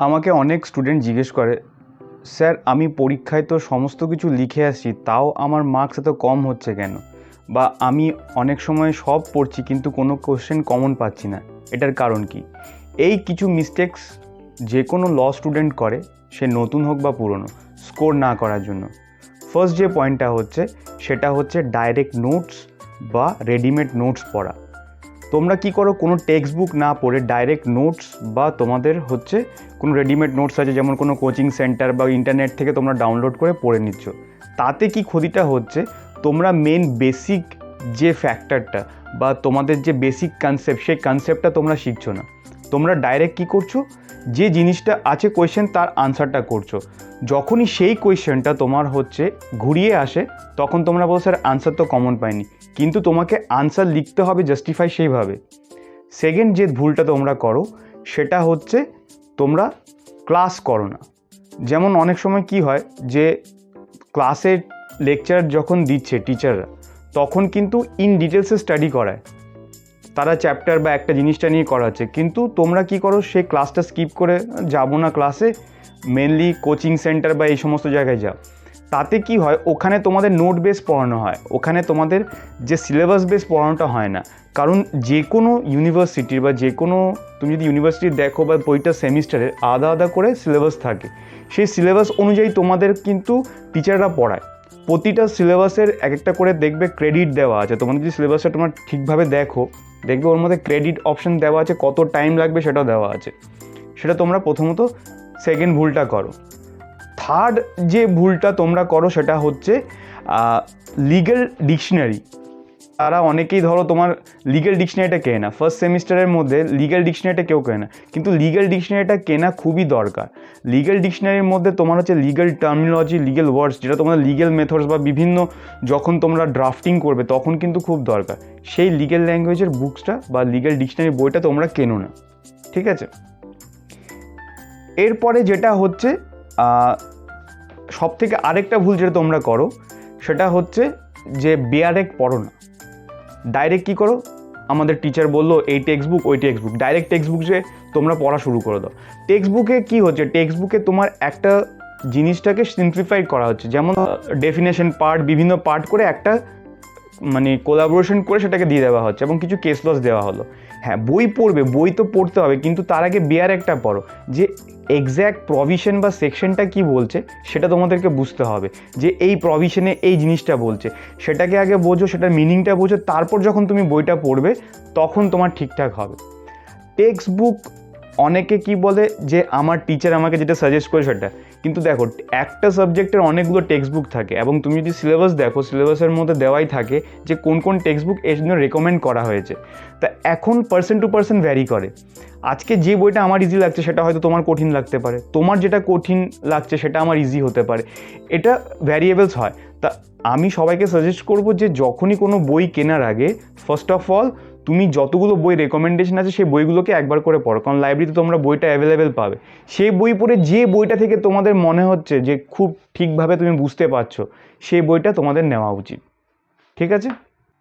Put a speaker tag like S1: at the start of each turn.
S1: আমাকে অনেক স্টুডেন্ট জিজ্ঞেস করে, স্যার, আমি পরীক্ষায় তো সমস্ত কিছু লিখে আসছি, তাও আমার মার্কস এত কম হচ্ছে কেন? বা, আমি অনেক সময় সব পড়ছি, কিন্তু কোনো কোশ্চেন কমন পাচ্ছি না। এটার কারণ কি? এই কিছু মিস্টেক্স যে কোনো ল স্টুডেন্ট করে, সে নতুন হোক বা পুরনো স্কোর না করার জন্য। ফার্স্ট যে পয়েন্টটা হচ্ছে, সেটা হচ্ছে ডাইরেক্ট নোটস বা রেডিমেড নোটস পড়া। তোমরা কি করো, কোনো টেক্সট বুক না পড়ে ডাইরেক্ট নোটস বা তোমাদের হচ্ছে কোনো রেডিমেড নোটস আছে, যেমন কোনো কোচিং সেন্টার বা ইন্টারনেট থেকে তোমরা ডাউনলোড করে পড়ে নিচ্ছ। তাতে কি ক্ষতিটা হচ্ছে, তোমরা মেন বেসিক যে ফ্যাক্টরটা বা তোমাদের যে বেসিক কনসেপ্ট সেই কনসেপ্টটা তোমরা শিখছো না। তোমরা ডাইরেক্ট কী করছ যে জিনিসটা আছে কোয়েশ্চেন তার আনসারটা করছ। যখনই সেই কোয়েশ্চেনটা তোমার হচ্ছে ঘুরিয়ে আসে, তখন তোমরা বলো, স্যার আনসার তো কমন পাইনি। কিন্তু তোমাকে আনসার লিখতে হবে জাস্টিফাই সেইভাবে। সেকেন্ড যে ভুলটা তোমরা করো, সেটা হচ্ছে তোমরা ক্লাস করো না। যেমন অনেক সময় কি হয় যে ক্লাসে লেকচার যখন দিচ্ছে টিচাররা তখন কিন্তু ইন ডিটেলসে স্টাডি করায়। তারা চ্যাপ্টার বা একটা জিনিসটা নিয়ে করাচ্ছে। কিন্তু তোমরা কি করো, সেই ক্লাসটা স্কিপ করে যাব না ক্লাসে মেনলি কোচিং সেন্টার বা এই সমস্ত জায়গায় যাও। তাতে কি হয়, ওখানে তোমাদের নোট বেস পড়ানো হয়। ওখানে তোমাদের যে সিলেবাস বেস পড়ানোটা হয় না। কারণ যে কোনো ইউনিভার্সিটির বা যে কোনো তুমি যদি ইউনিভার্সিটি দেখো বা বইটা সেমিস্টারে আলাদা আলাদা করে সিলেবাস থাকে। সেই সিলেবাস অনুযায়ী তোমাদের কিন্তু টিচাররা পড়ায়। প্রতিটা সিলেবাসের এক একটা করে দেখবে ক্রেডিট দেওয়া আছে। তোমাদের যদি সিলেবাসটা তোমরা ঠিকভাবে দেখো দেখবে ওর মধ্যে ক্রেডিট অপশন দেওয়া আছে, কত টাইম লাগবে সেটা দেওয়া আছে। সেটা তোমরা প্রথমত সেকেন্ড ভুলটা করো। থার্ড যে ভুলটা তোমরা করো সেটা হচ্ছে লিগ্যাল ডিকশনারি তারা অনেকেই ধরো তোমার লিগ্যাল ডিকশনারিটা কেনে না। ফার্স্ট সেমিস্টারের মধ্যে লিগ্যাল ডিকশনারিটা কেউ কেনে না। কিন্তু লিগ্যাল ডিকশনারিটা কেনা খুবই দরকার। লিগ্যাল ডিকশনারির মধ্যে তোমার হচ্ছে লিগ্যাল টার্মিনোলজি লিগ্যাল ওয়ার্ডস যেটা তোমাদের লিগ্যাল মেথডস বা বিভিন্ন যখন তোমরা ড্রাফটিং করবে, তখন কিন্তু খুব দরকার। সেই লিগ্যাল ল্যাঙ্গুয়েজের বুকসটা বা লিগ্যাল ডিকশনারি বইটা তোমরা কেনো না। ঠিক আছে? এরপরে যেটা হচ্ছে সব থেকে আরেকটা ভুল যেটা তোমরা করো, সেটা হচ্ছে যে বেয়ারেক পড়ো না। ডাইরেক্ট কী করো? আমাদের টিচার বলল, এই টেক্সট বুক ওই text book direct text book যে তোমরা পড়া শুরু করে দাও। টেক্সট বুকে কী হচ্ছে? টেক্সট বুকে তোমার একটা জিনিসটাকে সিম্পলিফাইড করা হচ্ছে। যেমন ডেফিনেশন পার্ট বিভিন্ন পার্ট করে একটা মানে কোলাবোরেশন করে সেটাকে দিয়ে দেওয়া হচ্ছে এবং কিছু কেস লস দেওয়া হলো। হ্যাঁ বই পড়বে, বই তো পড়তে হবে, কিন্তু তার আগে বেয়ার একটা পড়ো, যে এক্স্যাক্ট প্রভিশন বা সেকশনটা কি বলছে সেটা তোমাদেরকে বুঝতে হবে, যে এই প্রভিশনে এই জিনিসটা বলছে। সেটাকে আগে বোঝো, সেটার মিনিংটা বোঝো, তারপর যখন তুমি বইটা পড়বে, তখন তোমার ঠিকঠাক হবে। টেক্সট বুক অনেকে কি বলে যে আমার টিচার আমাকে যেটা সাজেস্ট করে সেটা। কিন্তু দেখো, একটা সাবজেক্টের অনেকগুলো টেক্সট বুক থাকে এবং তুমি যদি সিলেবাস দেখো সিলেবাসের মধ্যে দেওয়াই থাকে যে কোন কোন টেক্সট বুক এর জন্য রেকমেন্ড করা হয়েছে। তা এখন পার্সন টু পার্সন ভ্যারি করে। আজকে যে বইটা আমার ইজি লাগছে সেটা হয়তো তোমার কঠিন লাগতে পারে। তোমার যেটা কঠিন লাগছে সেটা আমার ইজি হতে পারে। এটা ভ্যারিয়েবলস হয়। তা আমি সবাইকে সাজেস্ট করব যে যখনই কোনো বই কেনার আগে ফার্স্ট অফ অল তুমি যতগুলো বই রেকমেন্ডেশন আছে সেই বইগুলোকে একবার করে পড়ো। কারণ লাইব্রেরিতে তোমরা বইটা অ্যাভেলেবেল পাবে। সেই বই পড়ে যে বইটা থেকে তোমাদের মনে হচ্ছে যে খুব ঠিকভাবে তুমি বুঝতে পারছ, সেই বইটা তোমাদের নেওয়া উচিত। ঠিক আছে?